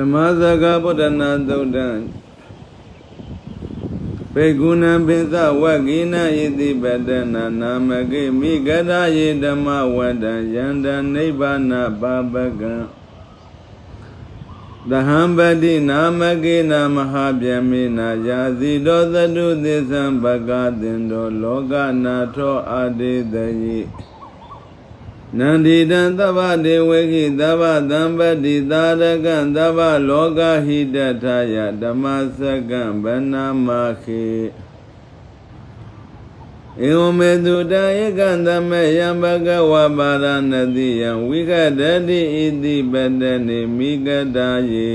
ဓမ္မစကဗုဒ္ဓနာသုတ်တံဘေကုဏံပိသဝဂိနဣတိပတနာနာမကိမိဂရယေဓမ္မဝတ္တယန္တနိဗ္ဗာနပါပကံသဟံပတိနာမကေနမဟာဗျမေနာယာစီတောသတုသစ္စံဘဂတင်တောလောကနာထောအာတိတယိ နန္ဒီတံသဗ္ဗဒေဝေခိသဗ္ဗသံပတိသာရကံသဗ္ဗလောကဟိတထာယဓမ္မစကံဗနာမခေဧဝမေတုတဧကံသမယံဘဂဝပါရဏတိယံဝိကတတိဣတိပတနေမိဂတာယေ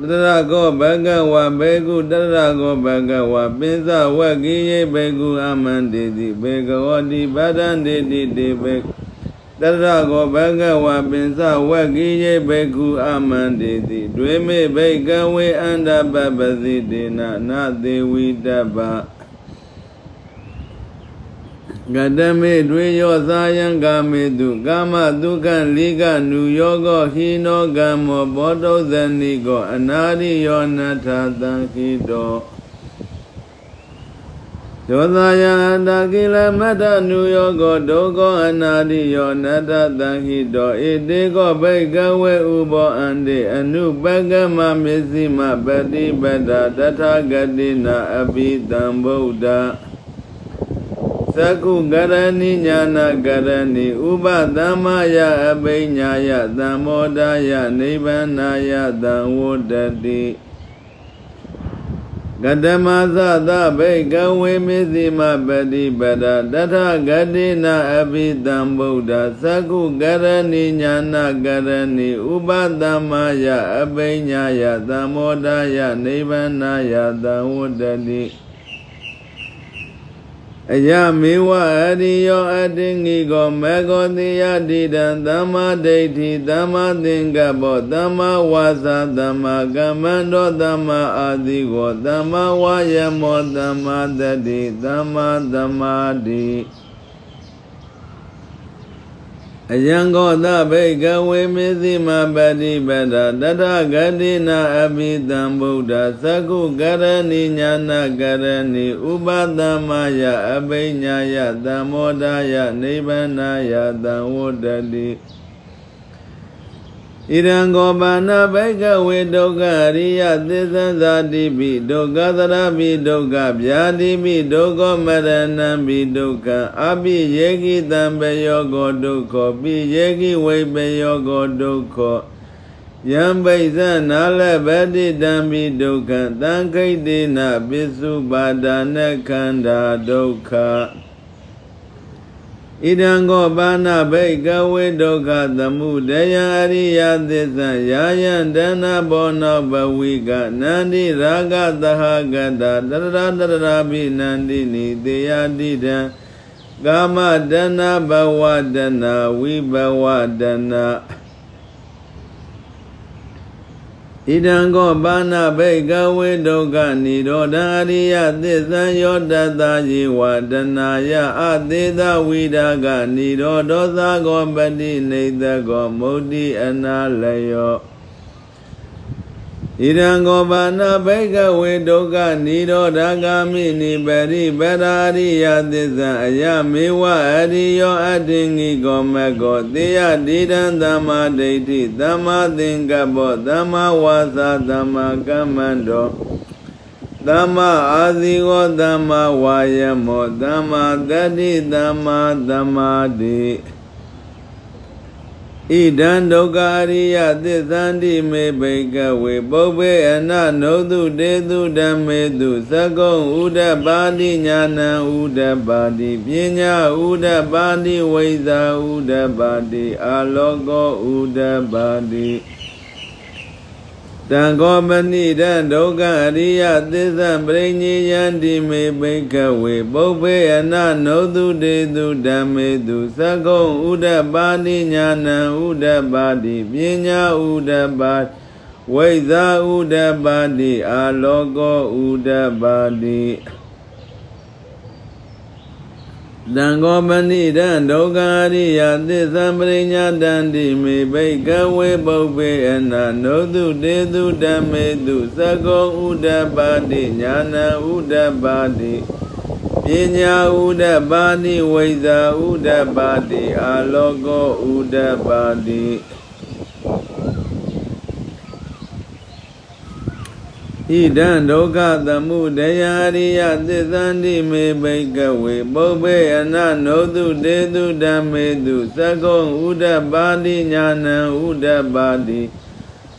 တရကောဘဂဝဘေကုတရကောဘဂဝပိစဝကိယေဘေကုအမန္တိတိဘေကဝတိဗဒန္တိတိတေဘေတရကောဘဂဝပိစဝကိယေဘေကုအမန္တိတိဒွေမေဘေကဝေအန္တပပတိတေနနာသေဝိတပ္ပ ကတမေတွေယောသာယံကာမေတုကာမဒုက္ခလိကနုယောကောဟိနောကမောဘောဓုဇနိကောအနာရိယောနထသံခိတောယောသာယံအတကိလမတ္တနုယောကောဒုက္ခောအနာရိယောနထသံခိတောဣတိကောဘိကဝေဥဘောအန္တိအနုပကမမစ္စည်းမပฏิပဒတထာဂတိနာအပိတံဗုဒ္ဓ သကုကရဏိညာနာကရဏိဥပသမ္မာယအပိညာယသံမောဒယနိဗ္ဗာနာယသံဝတ္တတိကတမသသဘိကဝေမစ္စည်းမပฏิပဒတထဂတိနာအပိတံဗုဒ္ဓသကုကရဏိညာနာကရဏိဥပသမ္မာယအပိညာယသံမောဒယနိဗ္ဗာနာယသံဝတ္တတိ အယမေဝအရိယောအတိငိကောမေကောတိယတိတံသမ္မာဒိဋ္ဌိသမ္မာသင်္ကပ္ပောသမ္မာဝါစာသမ္မာကမ္မန္တောသမ္မာအာသီကောသမ္မာဝါယမောသမ္မာတတိသမ္မာသမာဓိ အယံကောသဗိကဝေမစ္စည်းမပฏิပဒတထဂတိနာအပိတံဗုဒ္ဓသကုကရဏိညာနာကရဏိဥပသမ္မာယအပိညာယသံမောဒယနိဗ္ဗာနာယသံဝတ္တတိ ဣရံကောပါဏဘိကဝေဒုက္ခအရိယသစ္ဆံဇာတိပိဒုက္ခသရပိဒုက္ခဗျာတိပိဒုက္ခမရဏံပိဒုက္ခအပိယေကိတံပယောကောဒုက္ခပိယေကိဝိပယောကောဒုက္ခယံပိဇ္ဇနာလဗတိတံပိဒုက္ခသံခိတ္တိနပိစုပါဒနခန္ဓာဒုက္ခ ဣဒံကောပါဏဘိကဝေဒုက္ခသမှုတယံအရိယသစ္ဆယာယံဒနာဘောနောဘဝိကနန္တိရာဂသဟဂတတရရတရပိနန္တိနိတေယတိတံကာမတဏဘဝတဏဝိဘဝတဏ ဣဒံကောပါဏဘိကဝေဒုက္ခនិရောဓအရိယသစ္ဆံယောတတယေဝတနာယအသေးသဝိဒါကនិရောဓောသကောပတိနေတကောမုဒ္တိအနာလယော ဣရံကောပါဏဘိကဝေဒုက္ခនិရောဓဂာမိနိပရိပရာရိယသစ္စာအယမေဝအရိယောအတ္တိငိကောမကောသေယတိတံသမ္မာဒိဋ္ဌိသမ္မာသင်္ကပ္ပောသမ္မာဝါစာသမ္မာကမ္မန္တောသမ္မာအာဇီဝသမ္မာဝါယမောသမ္မာတတိသမ္မာသမာဓိ ဣဒံဒုက္ခအရိယသစ္ဆန္တိမေဘိကဝေပုပ္ပေအနနုတုတေတုဓမ္မေတုသကုံဥဒ္ဒပါတိညာဏံဥဒ္ဒပါတိပညာဥဒ္ဒပါတိဝိဇာဥဒ္ဒပါတိအာလောကောဥဒ္ဒပါတိ တံကောမဏိတံဒုက္ခအရိယသစ္စာပရိညေယံတိမေဘိကဝေပုပ္ပေအနနုတုတေတုဓမ္မေတုသကုံဥဒ္ဒပါတိညာဏံဥဒ္ဒပါတိပညာဥဒ္ဒပါဝိဇာဥဒ္ဒပါတိအာလောကောဥဒ္ဒပါတိ ဣတံဃောပဏိတံဒုက္ခရိယသစ္သံပရိညာတန္တိမေဘိကဝေပုပ္ပေအနာနောတုတေတုဓမ္မေတုသကောဥဒ္ဒပါတိညာဏဥဒ္ဒပါတိပညာဥဒ္ဒပါတိဝိဇာဥဒ္ဒပါတိအာလောကောဥဒ္ဒပါတိ ဣဒံဒုက္ခသမုဒယရိယသစ္သန္တိမေဘိကဝေပုပ္ပေအနနောတုတေတုဓမ္မေတုသကောဥဒ္ဒပါတိညာဏံဥဒ္ဒပါတိ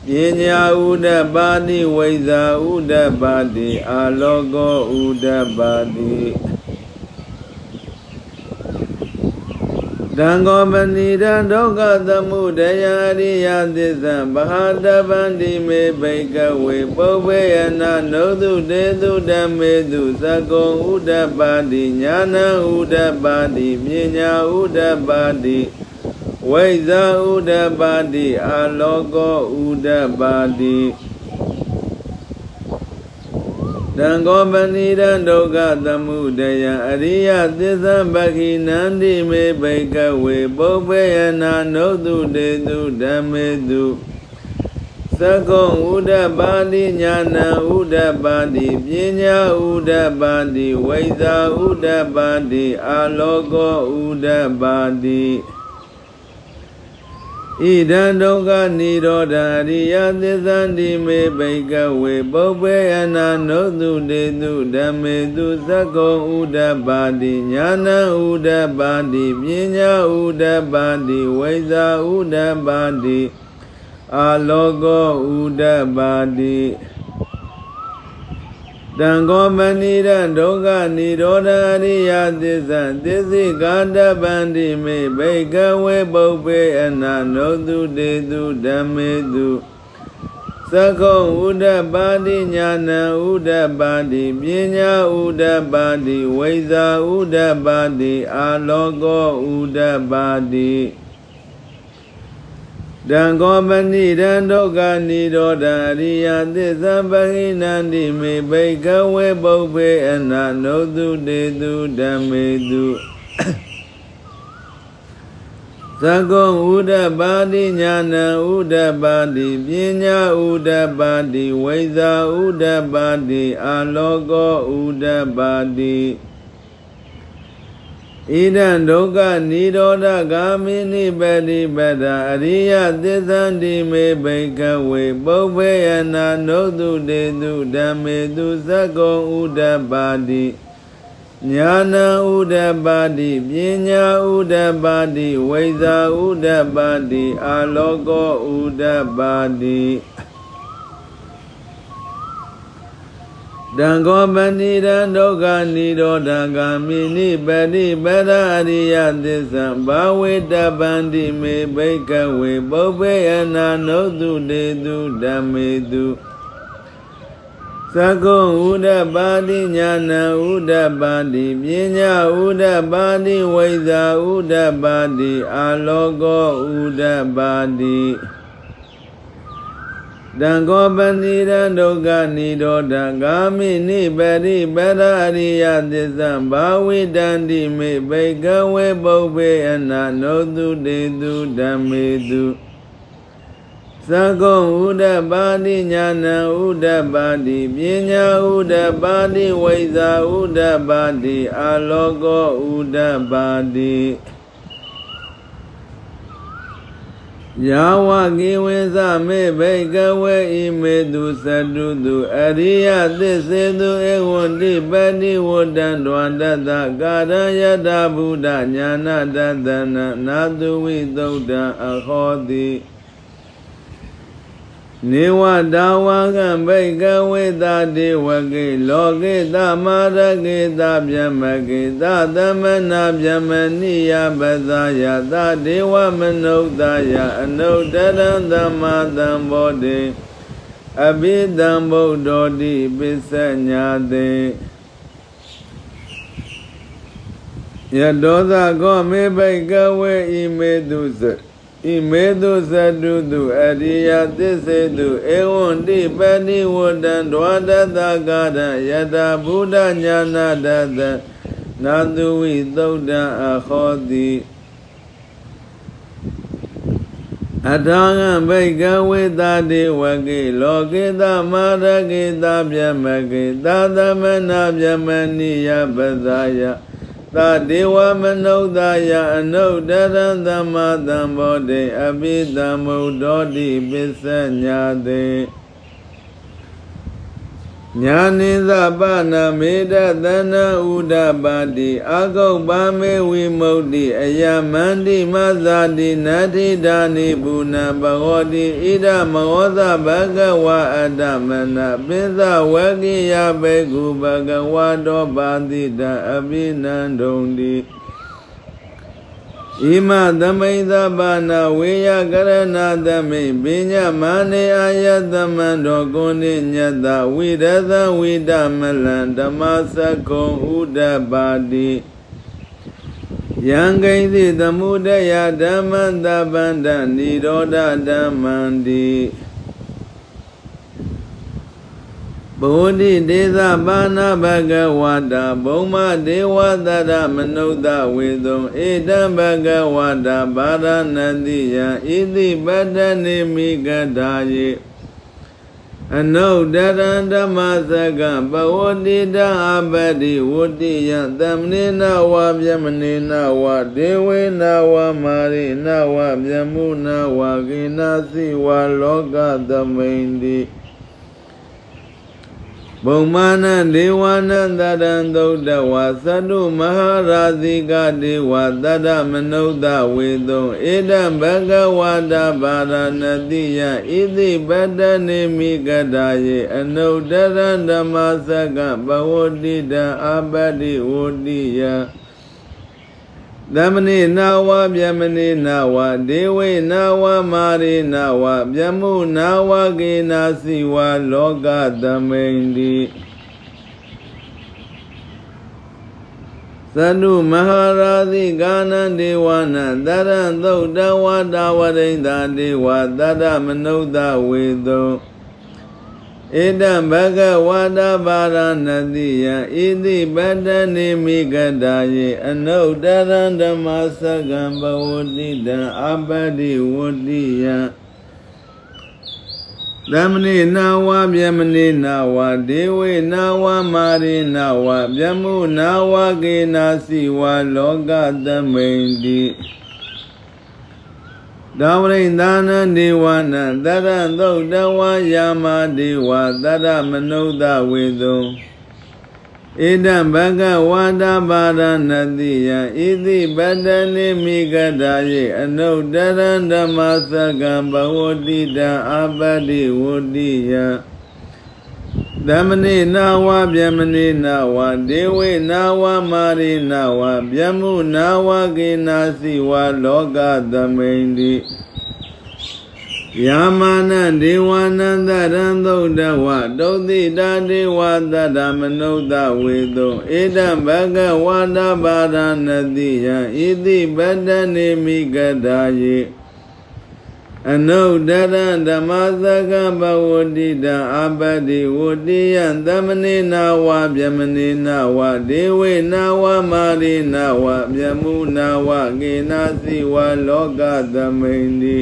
ပညာဥဒ္ဒပါတိဝိဇာဥဒ္ဒပါတိအာလောကောဥဒ္ဒပါတိ တံဃောပဏိတံဒုက္ခသမုဒယရိယသစ္စာဗဟာတပန္တိမေဘိကဝေပုပ္ပေယနာနောတုတေတုဓမ္မေတုသကုံဥဒ္ဒပါတိညာဏဥဒ္ဒပါတိပညာဥဒ္ဒပါတိဝိဇာဥဒ္ဒပါတိအာလောကောဥဒ္ဒပါတိ တံဃောပဏိတံဒုက္ခသမုဒယအရိယသစ္စာပခိနန္တိမေဘိကဝေပုပ္ပေယနာနောတုတေတုဓမ္မေတုသကုံဥဒ္ဒပါတိညာဏဥဒ္ဒပါတိပညာဥဒ္ဒပါတိဝိဇာဥဒ္ဒပါတိအာလောကောဥဒ္ဒပါတိ ဣဒံဒုက္ခនិရောဓအရိယသစ္ဆန္တိမေဘိကဝေပုပ္ပေအနာနောတုတေတုဓမ္မေတုသက္ကုံဥဒ္ဒပါတိညာဏဥဒ္ဒပါတိပညာဥဒ္ဒပါတိဝိဇာဥဒ္ဒပါတိအာလောကောဥဒ္ဒပါတိ တံဃောမဏိရဒုက္ခនិရောဓအရိယသစ္စာသစ္စိကာတပန္တိမေဘိကဝေပုပ္ပေအနာနောတုတေတုဓမ္မေတုသကုံဥဒ္ဒပါတိညာဏဥဒ္ဒပါတိပညာဥဒ္ဒပါတိဝိဇာဥဒ္ဒပါတိအာလောကောဥဒ္ဒပါတိ တံဃောပဏိတံဒုက္ခនិရောဓအရိယသစ္စာပဟိနန္တိမေဘိကဝေပုပ္ပေအနာနောတုတေတုဓမ္မေတုသကုံဥဒ္ဒပါတိညာဏဥဒ္ဒပါတိပညာဥဒ္ဒပါတိဝိဇာဥဒ္ဒပါတိအာလောကောဥဒ္ဒပါတိ ဣဒံဒုက္ခនិရောဓဂာမိနိပတိပဒအရိယသစ္ဆန္တိမေဘိကဝေပုပ္ပေယနာနောတုတေတုဓမ္မေတုသက္ကုံဥဒ္ဒပါတိညာဏဥဒ္ဒပါတိပညာဥဒ္ဒပါတိဝိဇာဥဒ္ဒပါတိအာလောကောဥဒ္ဒပါတိ တံဃောပဏိတံဒုက္ခនិရောဓဂာမိနိပတိပဒအရိယသစ္စာဘာဝေတပန္တိမေဘိကဝေပုပ္ပေယနာနောတုတေတုဓမ္မေတုသကုံဥဒ္ဒပါတိညာဏဥဒ္ဒပါတိပညာဥဒ္ဒပါတိဝိဇာဥဒ္ဒပါတိအာလောကောဥဒ္ဒပါတိ တံဃောပဏိရဒုက္ခនិရောဓဂာမိနိပရိပရအရိယသစ္စာဘာဝိတန္တိမေဘိကဝေပုပ္ပေအနာနောတုတေတုဓမ္မေတုသကုံဥဒ္ဒပါတိညာဏဥဒ္ဒပါတိပညာဥဒ္ဒပါတိဝိဇာဥဒ္ဒပါတိအာလောကောဥဒ္ဒပါတိ ယာဝကိဝေသမေဘိကဝေဣမေတုသတုတုအရိယသစ္စေတုဧဝံတိပတိဝတ္တံဒွန္တတကာရယတဗုဒ္ဓညာနာတတနာနာတုဝိသုဒ္ဓံအခောတိ နေဝတာဝကံဘိကဝေသတေဝကေလောကေသမရကေသဗျမကေသသမနာဗျမနိယပဇာယသဒေဝမနုဿာယအနုတ္တရံသမ္မာသမ္ဗောတိအဘိဓမ္ဗုဒ္ဓောတိပစ္စညာတေယတောသကောမေဘိကဝေဣမေတုသ ဣမေတုသတုတုအရိယသစ္စေတုဧဝံတိပတိဝတံဒွါတတကာရယတဗုဒ္ဓညာနာတတနာသူဝိသုဒ္ဓံအခောတိအထာငံဘိကဝေတာတိဝကေလောကေတမာရကေတဗျမကေသာသမနာဗျမနိယပဇာယ သာဒေဝမနုဿာယအနုတ္တရံသမ္မာသမ္ဗောဓိအပိသမုဒ္ဒောတိပစ္စညာတေ ညာနိသပနာမေတသနာဥဒပါတိအာဂုတ်ပါမေဝိမု ക്തി အယမန္တိမဇာတိနတ္ထိဒာနိပုဏ္ဏဘဂဝတိဣဒမောသဘဂဝါအတ္တမနပိသဝကိယဘေကုဘဂဝါတောပါတိတအပိနန္ဒုံတိ ဣမသမိသဘာနာဝေယကရဏသမိပညာမာနေအာယတမန္တောကုဏိညတဝိရသဝိဒမလံဓမ္မစကုံဥဒပါတိယံဂိသိသမုဒယဓမ္မန္တပန္တនិရောဓဓမ္မန္တိ ဗုဒ္ဓိဒေသပါဏဘဂဝါတာဘုံမဒေဝသရမနုဿဝေသုံဧတံဘဂဝါတာဗာရဏတိယံဣတိပတ္တနေမိကတာယေအနုတရံဓမ္မစကပဝတိတံအပတိဝတိယံသမနေနဝဗျမနေနဝဒေဝေနဝမာရိနဝဗျမုနဝကိနာစီဝလောကသမိန်တိ ဘုံမာနဒေဝနန္တရံသုဒ္ဓဝါသတ္တုမဟာရာဇိကဒေဝသတ္တမနုဿဝေသုံဧတံဘဂဝါဒဘာရဏတိယဣတိပတ္တနေမိကတာယေအနုတ္တရံဓမ္မစကပဝတိတံအပတိဝတိယ သမဏိနာဝဗျမဏိနာဝဒေဝေနာဝမာရိနာဝဗျမုနာဝကေနာစီဝလောကသမိန်တိသနုမဟာရာဇိကာနံဒေဝနာတရံသုတ်တဝါဒဝရိန္ဒာဒေဝသတ္တမနုဿဝေသော ဧတံဘဂဝါဒပါရဏတိယံဣတိပတ္တနေမိကတာယေအနုတ္တရံဓမ္မစကံဘဝတိတံအပတိဝတိယံသမဏိနာဝဗျမဏိနာဝဒေဝေနာဝမာရိနာဝဗျမုနာဝကေနာစီဝလောကသမိန်တိ ဒါဝရိန္ဒာနံဒေဝနံတရံသုတ်တဝါယာမဒေဝတရမနုဿဝေသုံဣဒံဘဂဝါဒပါရဏတိယံဣတိပတ္တနိမိကတာယေအနုတ္တရံဓမ္မစကံဘဝတိတံအပတိဝတိယံ သမဏိနာဝဗျမဏိနာဝဒေဝေနာဝမာရိနာဝဗျမုနာဝကေနာစီဝလောကသမိန်တိယာမာနဒေဝနန္တရံသုဒ္ဓဝတုတ်တိတာဒေဝသတ္တမနုဿဝေသောဧတံဘဂဝါဒပါရဏတိယံဣတိပတ္တနေမိကတာယေ အနုတ္တရဓမ္မသကဘဝတိတံအပတိဝတိယံသမနေနာဝဗျမနေနာဝဒေဝေနာဝမာရိနာဝဗျမုနာဝကေနာစီဝလောကသမိန်တိ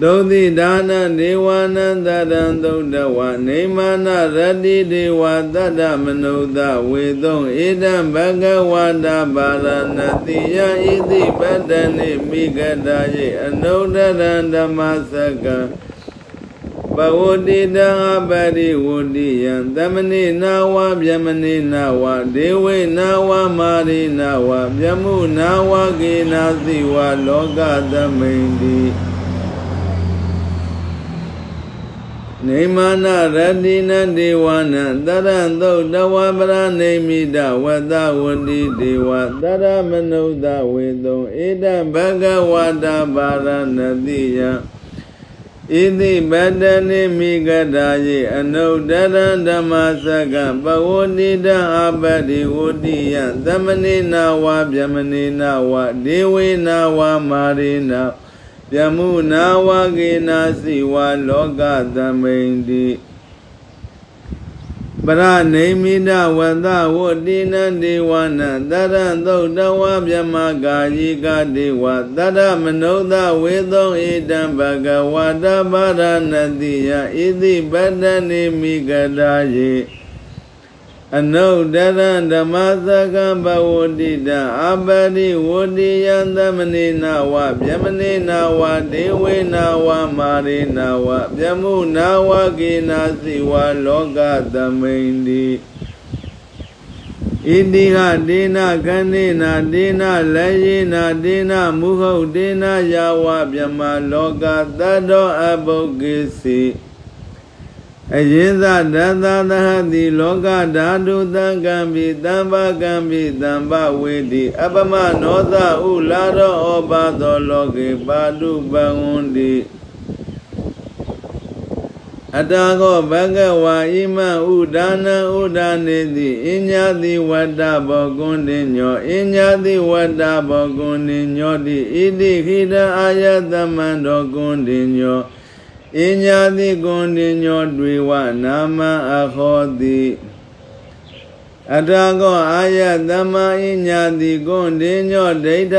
သုတိဒါနဒေဝနန္တရံသုဒ္ဓဝနေမနာရတိဒေဝသတ္တမနုဿဝေသုံဣဒံဘဂဝါဒပါရဏတိယဣတိပတ္တနိမိဂတာယေအနုတ္တရံဓမ္မစကံပဝတိတံအပရိဝတိယံသမဏိနာဝဗျမဏိနာဝဒေဝေနာဝမာရိနာဝဗျမုနာဝကေနာစီဝလောကသမိန်တိ နေမနာရတိနဒေဝနံတရံသုတ်တဝပရနေမိတဝတဝတိဒေဝတရမနုဿဝေသုံဧတံဘဂဝါဒပါရဏတိယံဣတိပတ္တနိမိကတာယေအနုတ္တရံဓမ္မစကပဝတိတံအပတိဝတိယံသမဏိနာဝဗျမဏိနာဝဒေဝေနာဝမာရိနာ ယမုနာဝကေနာစီဝါလောကသမိန်တိပရနေမိဒဝတဝတိနဒေဝနာတရံသုတ်တဝမြမကာယိကဒေဝတရမနုဿဝေသောဣတံဘဂဝတပါရဏတိယဣတိပတ္တနေမိကတာယေ အနုဒရံဓမ္မသကံဘဝတိတံအပရိဝတိယံသမနေနာဝဗျမနေနာဝဒေဝေနာဝမာရေနာဝဗျမုနာဝကေနာစီဝလောကသမိန်တိဣတိဟဒေနကန္နေနာဒေနလေယေနာဒေနမုဟုတ်ဒေနယာဝဗျမလောကသတ္တောအဘုဂ္ဂိစီ အရင်သဒသသဟတိလောကဓာတုသံကံပိတံပကံပိတံပဝေတိအပမနောသဥလာရောဩဘာသောလောကေပါတုပံဝန္တိအတာကောဘဂဝါဣမံဥဒါနံဥဒါနေတိအညာတိဝတ္တဘောကွန်တင်ညောအညာတိဝတ္တဘောကွန်တင်ညောတိဣတိခိတအာယတမန္တောကွန်တင်ညော အညာတိကွန်တင်ညောတွေဝနာမအခောတိအတာကောအာယသမအညာတိကွန်တင်ညောဒိဋ္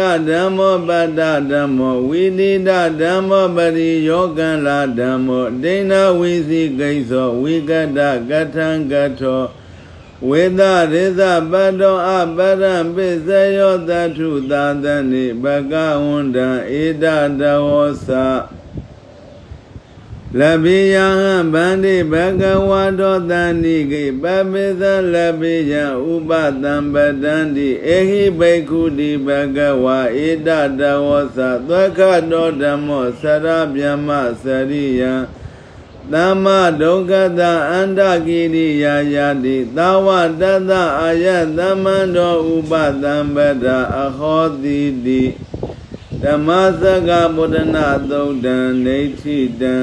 လာဓမ္မောဒိဏဝိသိကိသောဝိကတကထံကထောဝေဒရေသပတ္တောအပရံပစ္စယောတထုသာသနိဘဂဝန္တံဧတတဝောသလပိယံဗန္တိဘဂဝါတောတန္တိကိပပိသလပိယံဥပတံပတန္တိအေဟိဘိက္ခုတိဘဂဝါဧတတဝောသသွက္ခတောဓမ္မောဆရဗျမစရိယံသမ္မဒုက္ခတအန္တကိရိယာယတိသာဝတတအာယသမန္တောဥပတံပဒအဟောတိတိ ဓမ္မစကဗုဒ္ဓနာသုတ်တံနေဋ္ဌိတံ